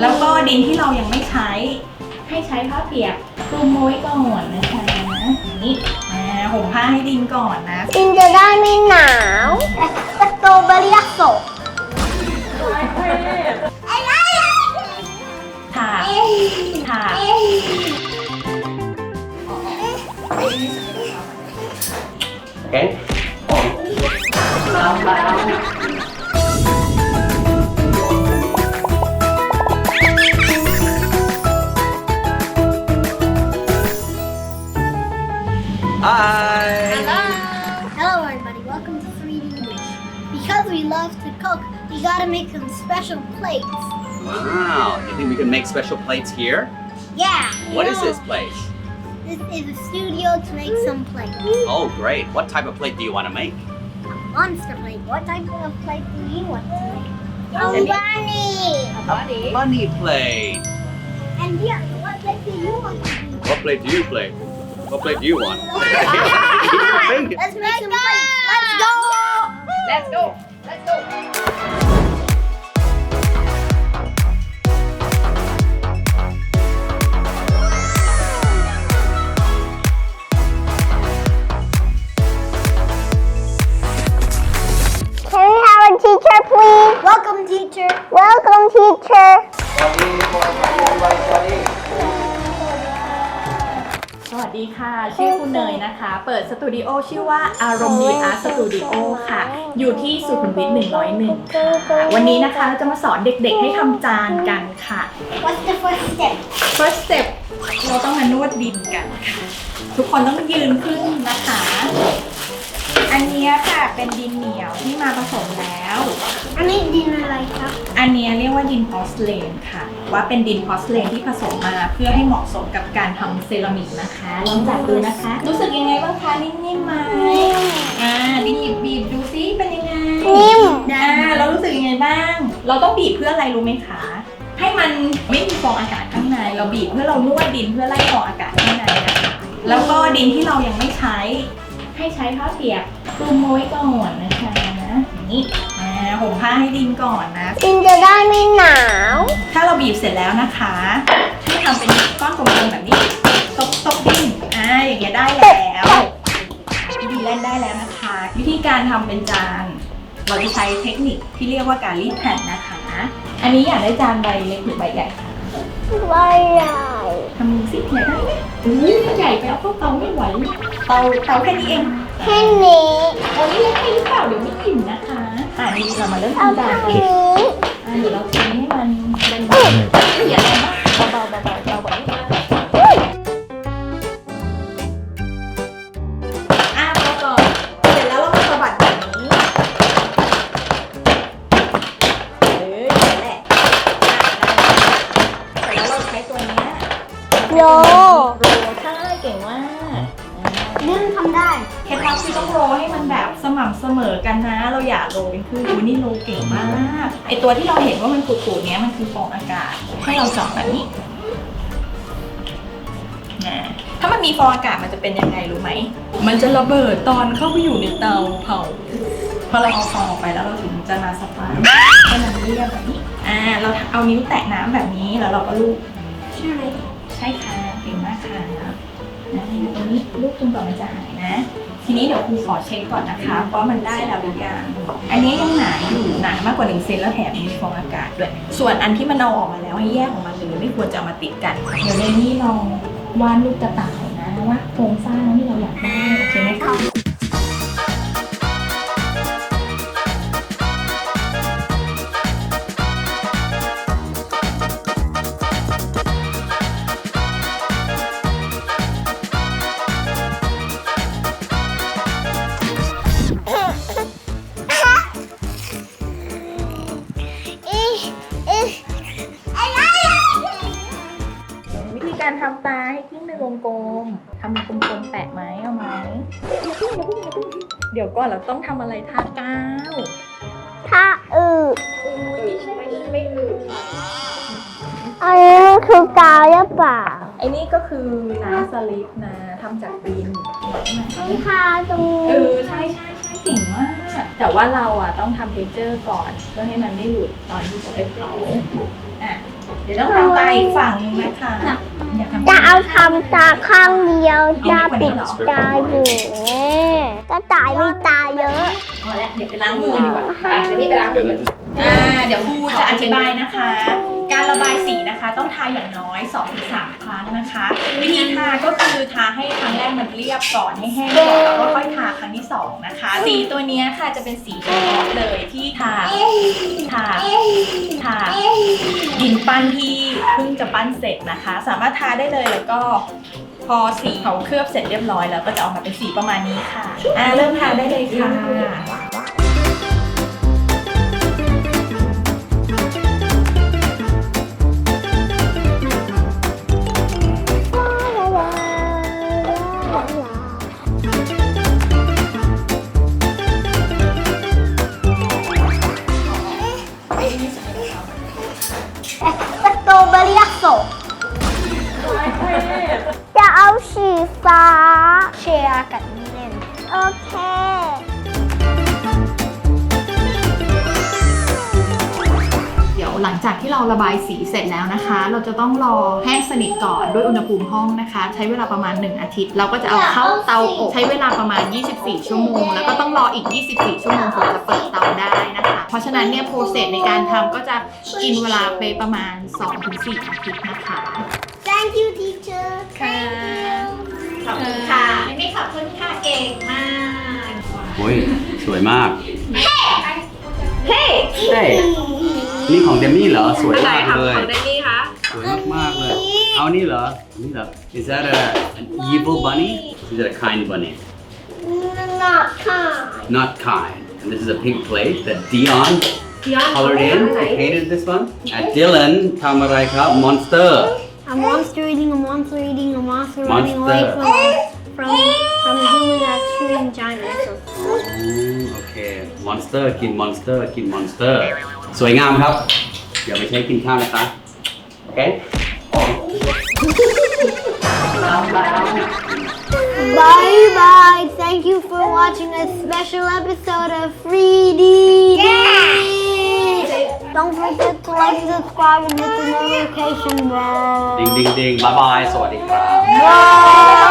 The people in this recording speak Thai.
แล้วก็ดินที่เรายังไม่ใช้ ให้ใช้ผ้าเปียกคลุมไว้ก่อนนะคะนี่อ่าห่มผ้าให้ดินก่อนนะ ดินจะได้ไม่หนาวสตรอเบอรี่สด special plates. Wow. You think we can make special plates here? Yeah. What is yeah. this place? This is a studio to make some plates. Oh, great. What type of plate do you want to make? A Monster plate. What type of plate do you want to make? Oh, Oh, Jenny. bunny. Bunny plate. And here, what plate do you want to do? What plate do you play? What plate do you want? Let's make some plates. Let's go Let's go teacher. Welcome, teacher. สวัสดีค่ะ ชื่อคุณเนยนะคะ เปิดสตูดิโอชื่อว่าอารมณ์ดีอาร์ตสตูดิโอค่ะ อยู่ที่สุขุมวิท101ค่ะวันนี้นะคะเราจะมาสอนเด็กๆให้ทำจานกันค่ะ What's the first step? first step เราต้องมานวดดินกันค่ะ ทุกคนต้องยืนขึ้นนะคะ อันเนี้ยค่ะเป็นดินเหนียวที่มาผสมแล้ว อันนี้ดินอะไรครับ อันเนี้ยเรียกว่าดินพอสเลนค่ะ ว่าเป็นดินพอสเลนที่ผสมมาเพื่อให้เหมาะสมกับการทำเซรามิกนะคะลองจับดูนะคะ รู้สึกยังไงบ้างคะนิ่มๆไหมอ่าดินหยิบบีบดูซิเป็นยังไงนิ่ม อ่าเรารู้สึกยังไงบ้าง เราต้องบีบเพื่ออะไรรู้ไหมคะ ให้มันไม่มีฟองอากาศข้างใน เราบีบเพื่อเรานวดดินเพื่อไล่ฟองอากาศข้างในนะคะแล้วก็ดินที่เรายังไม่ใช้ ให้ใช้ผ้าเปียกคลุมเอาไว้ก่อนนะคะอย่างนี้อ่าห่มผ้าให้ดินก่อนนะกินจะได้ไม่หนาว ถ้าเราบีบเสร็จแล้วนะคะให้ทำเป็นก้อนกลมๆแบบนี้ตบตบดินอ่าอย่างเงี้ยได้แล้วดีเล่นได้แล้วนะคะ วิธีการทำเป็นจานเราจะใช้เทคนิคที่เรียกว่าการรีดแผ่นนะคะ อันนี้อยากได้จานใบเล็กหรือใบใหญ่คะไม่ใหญ่ ทำมือสิใหญ่ได้ไหมอุ้ยมันใหญ่ไปแล้วพวกเตาไม่ไหว เตาเตาแค่นี้เองแค่นี้โอ้นี่เล็กไปหรือเปล่าเดี๋ยวไม่อิ่มนะคะอ่านี่เรามาเริ่มเอาทำจาเท่านกันนี้อ่าเดี๋ยวเราเทให้มันเป็นละเอียดเลยนะ มันแบบสม่ำเสมอกันนะ เราอย่าโรลเป็นครึ่อุ้ยนี่โรลเก่งมากไอตัวที่เราเห็นว่ามันปูดๆเนี้ยมันคือฟองอากาศ ให้เราเจาะแบบนี้นะถ้ามันมีฟองอากาศมันจะเป็นยังไงรู้ไหม มันจะระเบิดตอนเข้าไปอยู่ในเตาเผาพอเราเอาฟองออกไปแล้วเราถึงจะมาสปาให้มันเรียบแบบนี้ อ่า เราเอานิ้วแตะน้ำแบบนี้แล้วเราก็ลูบใช่ไหมใช่ค่ะเก่งมากค่ะนะตรงนี้ลูกจนกว่ามันจะหายนะ ทีนี้เดี๋ยวครูขอเช็คก่อนนะคะว่ามันได้แล้วหรือยังอันนี้ยังหนาอยู่หนามากกว่า1เซนแล้วแถมมีฟองอากาศด้วย ส่วนอันที่มันเอาออกมาแล้วให้แยกออกมาเลยไม่ควรจะเอามาติดกัน เดี๋ยวในนี้ลองวาดลูกกระต่ายนะว่าโครงสร้างที่เราอยากได้ เดี๋ยวก่อนเราต้องทำอะไรทากาวถ้าอืออุ้ยไม่ใช่ไม่ไม่อืออันนี้มันคือกาวหรือเปล่าไอ้นี่ก็คือน้ำสลิปนะทำจากดินต้องทาตรงเอนี้อใช่ใช่ใช่เก่งมาก แต่ว่าเราอะต้องทำเทคเจอร์ก่อน เพื่อให้มันไม่หลุดตอนที่จะไปเผาอะเดี๋ยวต้องทำตาอีกฝั่งหนึงนะคะอย่าทำจะเอาทำตาข้างเดียวจะปิดตาอยู่ ก็ตายมีตาเยอะ พอแล้วเดี๋ยวไปล้างมือดีกว่าอะเดี๋ยวนี่ไปล้างมือกันอ่าเดี๋ยวครูจะอธิบายนะคะ การระบายสีนะคะต้องทาอย่างน้อย2-3ครั้งนะคะ วิธีทาก็คือทาให้ครั้งแรกมันเรียบก่อนให้แห้งก่อนแล้วก็ค่อยทาครั้งที่สองนะคะ สีตัวเนี้ยค่ะจะเป็นสีเฉพาะเลยที่ทาทาทาดินปั้นที่เพิ่งจะปั้นเสร็จนะคะ สามารถทาได้เลยแล้วก็ พอสีเขาเคลือบเสร็จเรียบร้อยแล้วก็จะออกมาเป็นสีประมาณนี้ค่ะอ่าเริ่มทาได้เลยค่ะ เชียร์กับนี่เล่นโอเค เดี๋ยวหลังจากที่เราระบายสีเสร็จแล้วนะคะ เราจะต้องรอแห้งสนิทก่อนด้วยอุณหภูมิห้องนะคะ ใช้เวลาประมาณ 1 อาทิตย์ เราก็จะเอาเข้าเตาอบ ใช้เวลาประมาณ 24 ชั่วโมง แล้วก็ต้องรออีก 24 ชั่วโมงถึงจะเปิดเตาได้นะคะ เพราะฉะนั้นเนี่ยโปรเซสในการทำก็จะกินเวลาไปประมาณ 2-4 อาทิตย์นะคะ Thank you, teacher. ค่ะขอบคุณค่ะไม่ ขอบคุณค่ะเก่งมากโอ้ยสวยมาก เฮ้ใช่ นี่ของเดมี่เหรอ สวยอะไรมากค่ะเลยของเดมี่คะสวยมากๆเลย เอานี่เหรอนี่เหรอ Is that a, an evil bunny? Is it a kind bunny? Not kind. Not kind. And this is a pink plate that Dion colored in. He painted this one. And Dylan ทำอะไรครับ Monster. A monster eating a monster eating a monster running away Monster. from from from a human that's shooting giant missiles. อืมโอเค Monster กิน Monster กิน Monster สวยงามครับ เดี๋ยวไปใช้กินข้าวนะคะโอเค Bye bye. Thank you for watching a special episode of 3D. Don't forget to like, subscribe, and hit the notification bell. ดิงดิงดิงบายบาย สวัสดีครับ Bye.